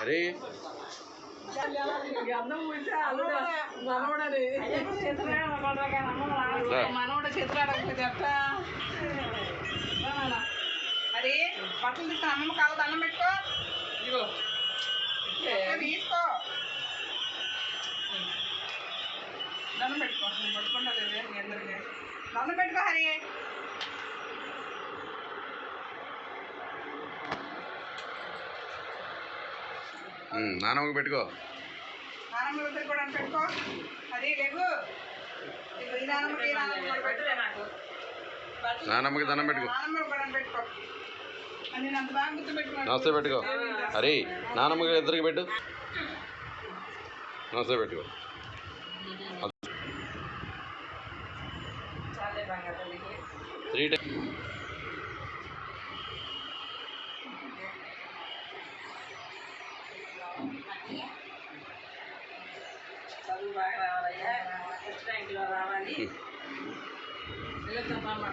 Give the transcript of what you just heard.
అరే మనవడ చిత్రాడకపోతే ఎట్టా అది బట్టలు తీసుకుని అమ్మమ్మ దండం పెట్టుకో ఇదిగో తీసుకో దండం పెట్టుకో నేను పట్టుకుంటా లేదు అందరికీ దండం పెట్టుకో హరి నానమ్మకి పెట్టుకో. లేవు. నానమ్మకి దండం పెట్టుకో. నమస్తే పెట్టుకో. అరే నానమ్మకి ఇద్దరికి పెట్టు. నమస్తే పెట్టుకో. త్రీ టైం బాగా రావాలయ్యా ఫస్ట్ ర్యాంక్లో రావాలి వెళ్ళొచ్చాం అమ్మ